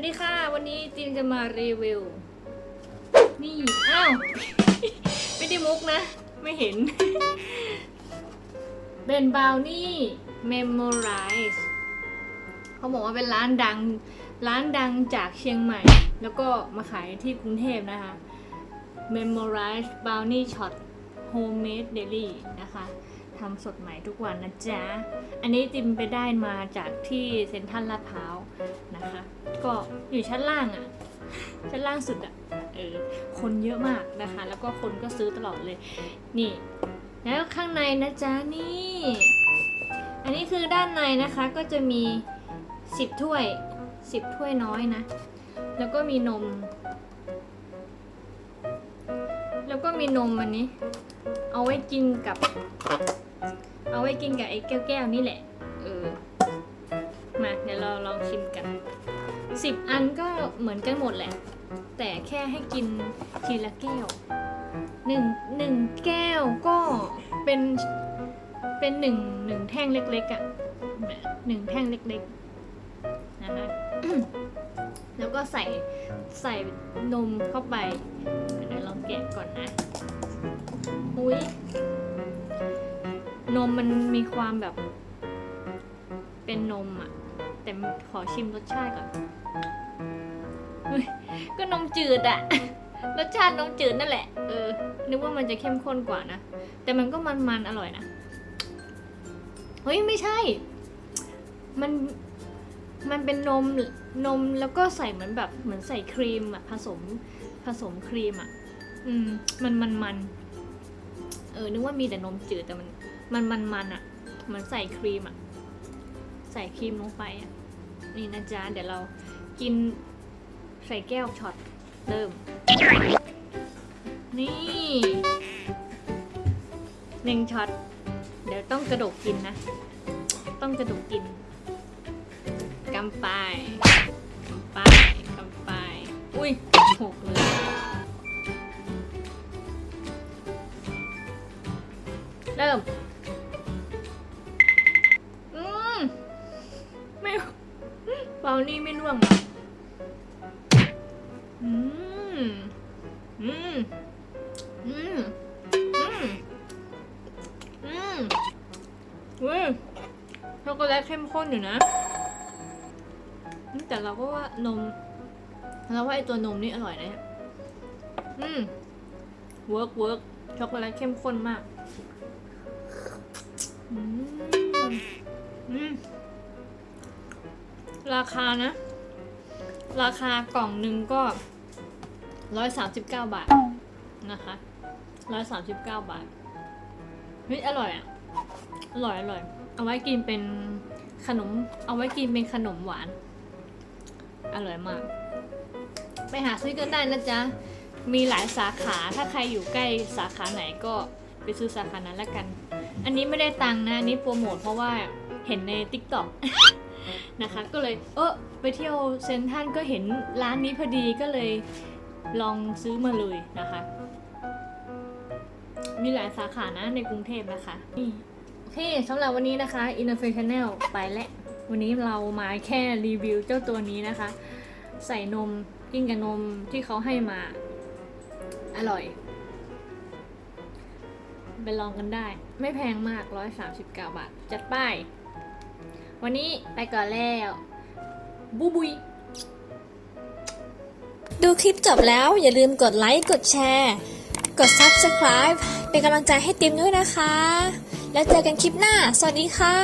วัสดีค่ะ วันนี้จิมจะมารีวิว นี่ อ้าว ไม่ได้มุกนะ ไม่เห็น เป็นบราวนี่เมมโมไรส์เขาบอกว่าเป็นร้านดัง ร้านดังจากเชียงใหม่ แล้วก็มาขายที่กรุงเทพนะคะ Memorize Brownie Shot Homemade Daily นะคะทำสดใหม่ทุกวันนะจ๊ะ อันนี้จิมไปได้มาจากที่เซ็นทรัลลาดพร้าวนะคะ ก็อยู่ชั้นล่างอะ่ะ ชั้นล่างสุดอะ่ะ เออ คนเยอะมากนะคะ แล้วก็คนก็ซื้อตลอดเลย นี่ แล้วข้างในนะจ๊ะนี่ อันนี้คือด้านในนะคะก็จะมี 10 ถ้วย 10 ถ้วยน้อยนะ แล้วก็มีนม แล้วก็มีนมอันนี้ เอาไว้กินกับ เอาไว้กินกับไอ้แก้วๆนี่แหละ เออ มาเดี๋ยวเราลองชิมกัน สิบอันก็เหมือนกันหมดแหละ แต่แค่ให้กินทีละแก้วหนึ่งหนึ่งแก้วก็เป็นเป็นหนึ่งหนึ่งแท่งเล็กๆอะ่ะหนึ่งแท่งเล็กๆนะคะแล้วก็ใส่ใส่นมเข้าไปเดี๋ยวลองแกะก่อนนะอุ้ยนมมันมีความแบบ เป็นนมอะแต่ขอชิมรสชาติก่อน เฮ้ยก็นมจืดอะรสชาตินมจืดนั่นแหละ เออ นึกว่ามันจะเข้มข้นกว่านะ แต่มันก็มันๆ อร่อยนะ เฮ้ย ไม่ใช่ มัน มันเป็นนม นมแล้วก็ใส่เหมือนแบบ เหมือนใส่ครีมอะผสม ผสมครีมอะอืม มันมันมัน เออ นึกว่ามีแต่นมจืดแต่มัน มันมันมันอะเหมือนใส่ครีมอะ ใส่ครีมลงไปอะนี่นะจ๊ะ เดี๋ยวเรา กินใส่แก้วช็อตเริ่ม นี่หนึ่งช็อต เดี๋ยวต้องกระดกกินนะ ต้องกระดกกินกำไปกำไปกำไป อุ้ยหกเลยเริ่ม นี่ไม่ร่วงอะอืม อืม อืม อืม อืมเว้ยช็อกโกแลตเข้มข้นอยู่นะ แต่เราก็ว่านม เราว่าไอตัวนมนี่อร่อยนะ อืม เวิร์กเวิร์กช็อกโกแลตเข้มข้นมาก อืม อืม ราคานะ ราคากล่องหนึ่งก็ร้อยสามสิบเก้าบาทนะคะร้อยสามสิบเก้าบาทเฮ้ยอร่อยอะ อร่อยอร่อย เอาไว้กินเป็นขนม เอาไว้กินเป็นขนมหวาน อร่อยมาก ไปหาซื้อกันได้นะจ๊ะ มีหลายสาขา ถ้าใครอยู่ใกล้สาขาไหนก็ไปซื้อสาขานั้นแล้วกัน อันนี้ไม่ได้ตังค์นะ อันนี้โปรโมทเพราะว่าเห็นใน t ิ k t o k นะคะ ก็เลยเออไปเที่ยวเซนทันก็เห็นร้านนี้พอดีก็เลยลองซื้อมาเลยนะคะ มีหลายสาขานะในกรุงเทพนะคะนี่โอเคสำหรับวันนี้นะคะ i n n o v a t i o n a l ไปแล้ววันนี้เรามาแค่รีวิวเจ้าตัวนี้นะคะ ใส่นมกินกับนมที่เขาให้มา อร่อยไปลองกันได้ ไม่แพงมาก 139 บาท จัดป้าย วันนี้ไปก่อนแล้วบุบุยดูคลิปจบแล้วอย่าลืมกดไลค์ กดแชร์ กด Subscribe เป็นกำลังใจให้ติมด้วยนะคะ แล้วเจอกันคลิปหน้า สวัสดีค่ะ